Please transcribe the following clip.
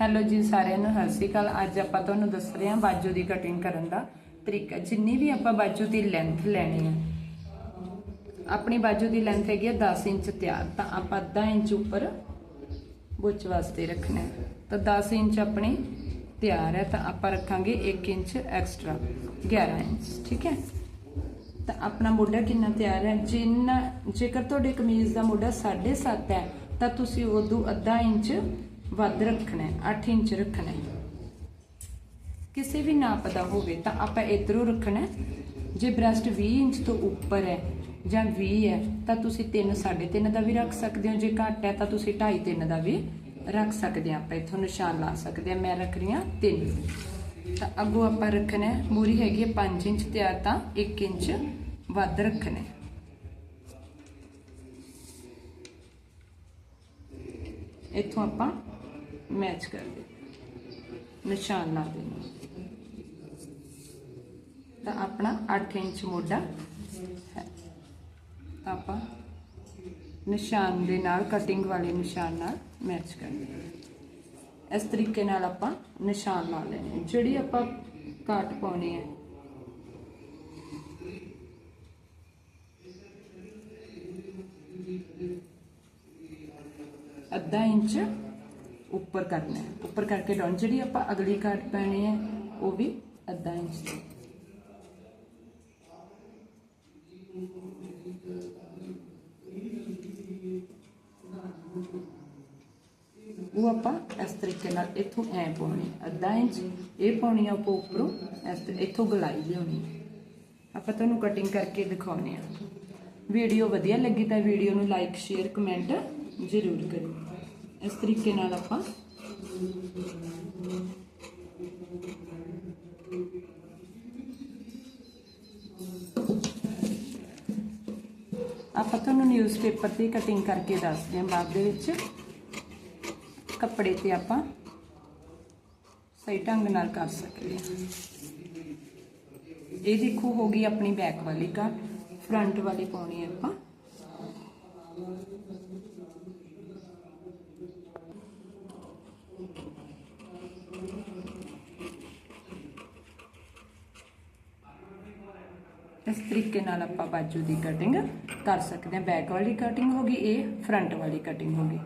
Hello ਜੀ ਸਾਰਿਆਂ ਨੂੰ, ਸਤਿ ਸ਼੍ਰੀ ਅਕਾਲ। ਅੱਜ ਆਪਾਂ ਤੁਹਾਨੂੰ ਦੱਸ ਰਹੇ ਹਾਂ ਬਾਜੂ ਦੀ ਕਟਿੰਗ ਕਰਨ ਦਾ ਤਰੀਕਾ। ਜਿੰਨੀ ਵੀ ਆਪਾਂ ਬਾਜੂ ਦੀ ਲੈਂਥ ਲੈਣੀ ਹੈ ਆਪਣੀ ਬਾਜੂ ਦੀ ਲੈਂਥ ਹੈਗੀ ਆ 10 ਇੰਚ ਤਿਆਰ। ਤਾਂ ਆਪਾਂ ਅੱਧਾ ਇੰਚ ਉੱਪਰ ਬੁੱਚ ਵਾਸਤੇ ਰੱਖਣਾ ਤਾਂ 10 ਇੰਚ ਆਪਣੀ ਤਿਆਰ ਹੈ। ਤਾਂ ਆਪਾਂ ਰੱਖਾਂਗੇ 1 ਇੰਚ ਐਕਸਟਰਾ 11 ਇੰਚ, ਠੀਕ ਹੈ? ਤਾਂ ਆਪਣਾ ਮੋਢਾ ਕਿੰਨਾ ਤਿਆਰ ਹੈ? ਜਿੰਨਾ ਜੇਕਰ ਤੁਹਾਡੇ ਕਮੀਜ਼ ਦਾ ਮੋਢਾ 7.5 ਹੈ, ਤਾਂ ਤੁਸੀਂ ਉਦੋਂ ਅੱਧਾ ਇੰਚ ਵੱਧ ਰੱਖਣਾ ਹੈ 8 ਇੰਚ ਰੱਖਣਾ ਹੈ। ਕਿਸੇ ਵੀ ਨਾਪ ਦਾ ਹੋਵੇ ਤਾਂ ਆਪਾਂ ਇਧਰੋਂ ਰੱਖਣਾ ਹੈ। ਜੇ ਬ੍ਰੈਸਟ 20 ਇੰਚ ਤੋਂ ਉੱਪਰ ਹੈ ਜਾਂ 20 ਹੈ, ਤਾਂ ਤੁਸੀਂ 3 3.5 ਦਾ ਵੀ ਰੱਖ ਸਕਦੇ ਹੋ। ਜੇ ਘੱਟ ਹੈ, ਤਾਂ ਤੁਸੀਂ 2.5 3 ਦਾ ਵੀ ਰੱਖ ਸਕਦੇ ਹਾਂ ਆਪਾਂ। ਇੱਥੋਂ ਨਿਸ਼ਾਨ ਲਾ ਸਕਦੇ ਹਾਂ। ਮੈਂ ਰੱਖ ਰਹੀ ਹਾਂ 3 ਤਾਂ ਅੱਗੋਂ ਆਪਾਂ ਰੱਖਣਾ ਹੈ। ਮੂਰੀ ਹੈਗੀ ਹੈ 5 ਇੰਚ ਤਿਆਰ ਤਾਂ 1 ਇੰਚ ਵੱਧ ਰੱਖਣਾ ਹੈ। ਇੱਥੋਂ ਆਪਾਂ ਮੈਚ ਕਰ ਦੇ। ਨਿਸ਼ਾਨ ਲਾ ਦੇਣਾ ਤਾਂ ਆਪਣਾ 8 ਇੰਚ ਮੋਢਾ ਹੈ। ਤਾਂ ਆਪਾਂ ਨਿਸ਼ਾਨ ਦੇ ਨਾਲ ਕਟਿੰਗ ਵਾਲੇ ਨਿਸ਼ਾਨ ਨਾਲ ਮੈਚ ਕਰਨੀ ਹੈ ਇਸ ਤਰੀਕੇ ਨਾਲ ਆਪਾਂ ਨਿਸ਼ਾਨ ਲਾ ਲੈਣੇ ਜਿਹੜੀ ਆਪਾਂ ਕਾਟ ਪਾਉਣੀ ਹੈ। ਅੱਧਾ ਇੰਚ ਉੱਪਰ ਕਰਨਾ ਹੈ। ਉੱਪਰ ਕਰਕੇ ਡਾਊਨ, ਜਿਹੜੀ ਆਪਾਂ ਅਗਲੀ ਕਾਟ ਪਾਣੀ ਹੈ, ਉਹ ਵੀ ਅੱਧਾ ਇੰਚ ਉਹ ਆਪਾਂ ਇਸ ਤਰੀਕੇ ਨਾਲ ਇੱਥੋਂ ਐ ਪਾਉਣੀ ਅੱਧਾ ਇੰਚ ਇਹ ਪਾਉਣੀ ਆ ਆਪਾਂ ਉੱਪਰੋਂ, ਇਸ ਇੱਥੋਂ ਗਲਾਈ ਲਿਆਉਣੀ ਆਪਾਂ ਤੁਹਾਨੂੰ ਕਟਿੰਗ ਕਰਕੇ ਦਿਖਾਉਨੇ ਆ। ਵੀਡੀਓ ਵਧੀਆ ਲੱਗੀ ਤਾਂ ਵੀਡੀਓ ਨੂੰ ਲਾਈਕ ਸ਼ੇਅਰ ਕਮੈਂਟ ਜ਼ਰੂਰ ਕਰਿਓ। ਇਸ ਤਰੀਕੇ ਨਾਲ ਆਪਾਂ ਆਪਾਂ ਤੁਹਾਨੂੰ ਨਿਊਜ਼ਪੇਪਰ ਤੇ ਕਟਿੰਗ ਕਰਕੇ ਦੱਸਦੇ ਹਾਂ ਬਾਅਦ ਦੇ ਵਿੱਚ। ਕੱਪੜੇ ਤੇ ਆਪਾਂ ਸਹੀ ਢੰਗ ਨਾਲ ਕਰ ਸਕਦੇ ਹਾਂ। ਇਹ ਦੇਖੋ ਹੋ ਗਈ ਆਪਣੀ ਬੈਕ ਵਾਲੀ ਕਾ ਫਰੰਟ ਵਾਲੀ ਪਾਉਣੀ ਹੈ ਆਪਾਂ। ਇਸ ਤਰੀਕੇ ਨਾਲ ਆਪਾਂ ਬਾਜੂ ਦੀ ਕਟਿੰਗ ਕਰ ਸਕਦੇ ਹਾਂ। ਬੈਕ ਵਾਲੀ ਕਟਿੰਗ ਹੋ ਗਈ, ਇਹ ਫਰੰਟ ਵਾਲੀ ਕਟਿੰਗ ਹੋ ਗਈ।